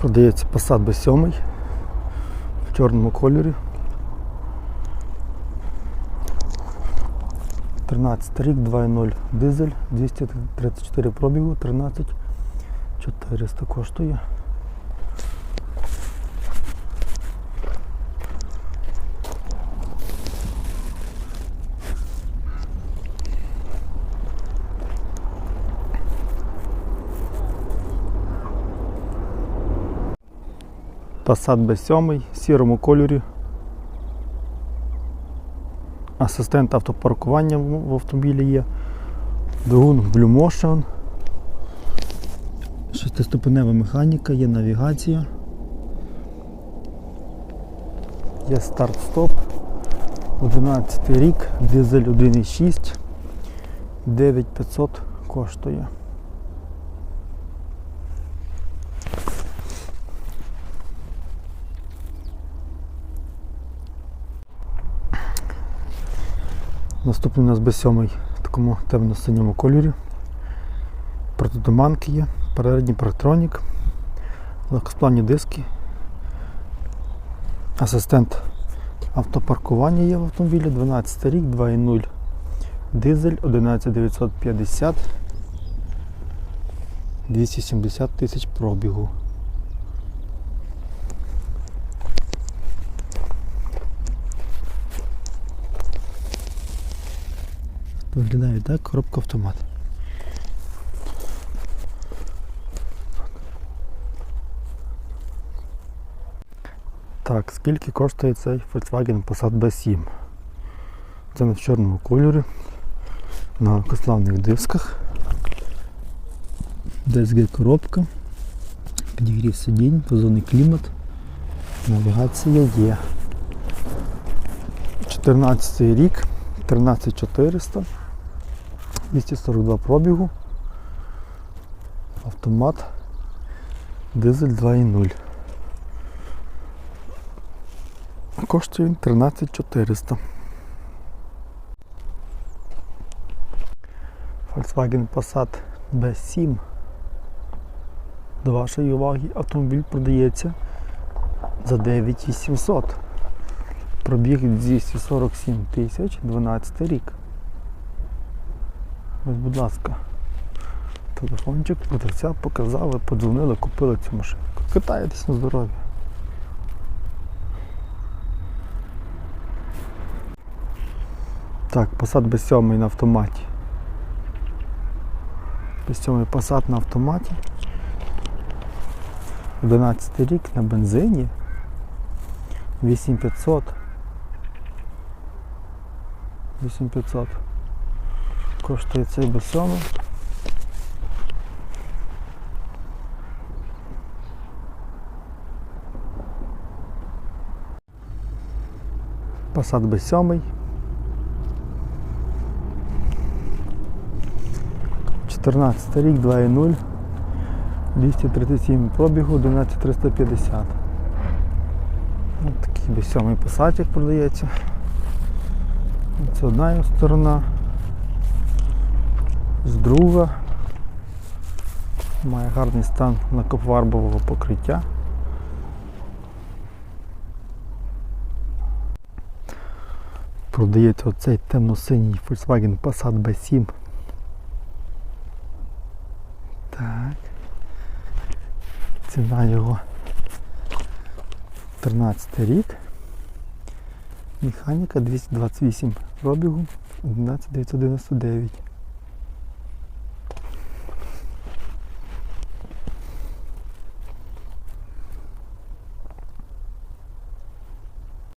Продається Passat B7 в чорному кольорі. 13 рік, 2.0 дизель, 234 пробігу, 13 400 коштує. Passat B7 в сірому кольорі. Асистент автопаркування в в автомобілі є. Двигун Blue Motion. Шестиступенева механіка, є навігація. Є старт-стоп. 11 рік, дизель 1.6, 9500 коштує. Наступний у нас B7 в такому темно-синьому кольорі. Протитуманки є, передній парктронік, легкосплавні диски, асистент автопаркування є в автомобілі, 12 рік, 2.0 дизель, 11950, 270 тисяч пробігу. Виглядає так, коробка автомат. Так, скільки коштує цей Volkswagen Passat B7? Це в чорному кольорі, на кославних дисках. DSG коробка, підігрів сидінь, позовний клімат, навігація є. 14 рік, 13400, 242 пробігу, автомат, дизель 2.0. Коштує він 13400. Volkswagen Passat B7. До вашої уваги автомобіль продається за 9800. Пробіг 247 тисяч 12 рік. Ось, будь ласка, телефончик продавця показали, подзвонили, купили цю машинку. Катаєтесь на здоров'я. Так, Passat B7 на автоматі. B7 Passat на автоматі. 11 рік на бензині. 8500. 8500. Коштує цей B7. Passat B7. 14 рік, 2.0, 237 пробігу, 11350. Ось такий би сьомий пасатик продається. Це одна його сторона. З друга. Має гарний стан лакофарбового покриття. Продається оцей темно-синій Volkswagen Passat B7 так. Ціна його 13 рік. Механіка 228 пробігу 11999.